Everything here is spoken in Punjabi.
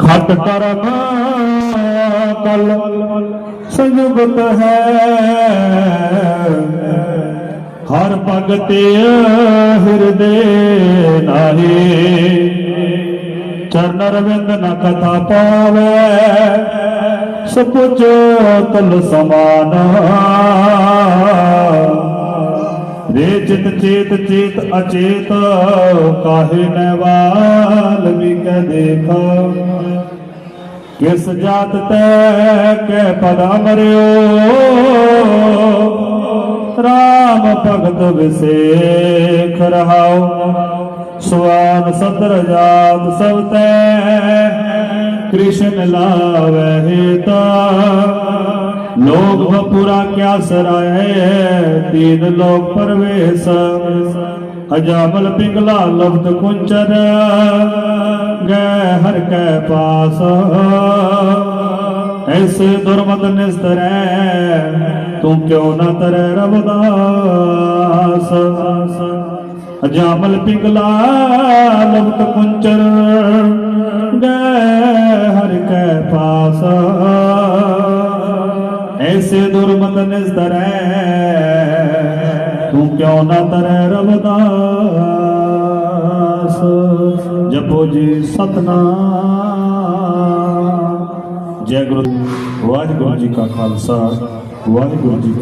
ਖਟ ਕਰਮ ਕਲ ਸੰਯੁਗਤ ਹੈ। ਹਰ ਭਗਤ ਹਿਰਦੇ ਨਾਹੀ। ਚਰਨ ਰਵਿੰਦ ਨ ਕਥਾ ਪਾਵੇ। ਸਪੁਚ ਤਲ ਸਮਾਨ। ਰੇ ਚਿਤ ਚੇਤ ਚੇਤ ਅਚੇਤ ਕਾਹੇ ਨਵਾਲ ਵੀ ਕਹ ਦੇਖ। ਕਿਸ ਜਾਤ ਤੈ ਕੈ ਪਦ ਅਮਰਿਓ? ਰਾਮ ਭਗਤ ਵਿਸੇਖ ਰਹਾਉ। ਸਵਾਨ ਸਤਰ ਜਾਤ ਸਭ ਤੈ, ਕ੍ਰਿਸ਼ਨ ਲਾਵੈ ਹੇਤਾ। ਲੋਕ ਵਪੁਰਾ ਕਿਆ ਸਰਾਏ ਤੀਨ ਲੋਕ ਪਰਵੇਸ। ਅਜਾਮਲ ਪਿੰਗਲਾ ਲਬਦ ਕੁੰਚਰ ਗੈ ਹਰ ਕੈ ਪਾਸ। ਐਸੇ ਦੁਰਮਤ ਨਿਸਤਰੈ ਤੂੰ ਕਿਉ ਨਾ ਤਰੈ ਰਬਦਾਸ ਅਜਾਮਲ ਪਿੰਗਲਾ ਲਬਤ ਕੁੰਚਰ ਗੈ ਹਰ ਕੈ ਪਾਸ। ਐਸੇ ਦੁਰਮਤ ਨਿਸਤਰੈ ਤੂੰ ਕਿਉ ਨਾ ਤਰੈ ਰਬਦਾਸ ਜਪੋ ਜੀ ਸਤਨਾਮ। ਜੈ ਗੁਰੂ ਵਾਹਿਗੁਰੂ ਜੀ ਕਾ ਖਾਲਸਾ ਵਾਹਿਗੁਰੂ ਜੀ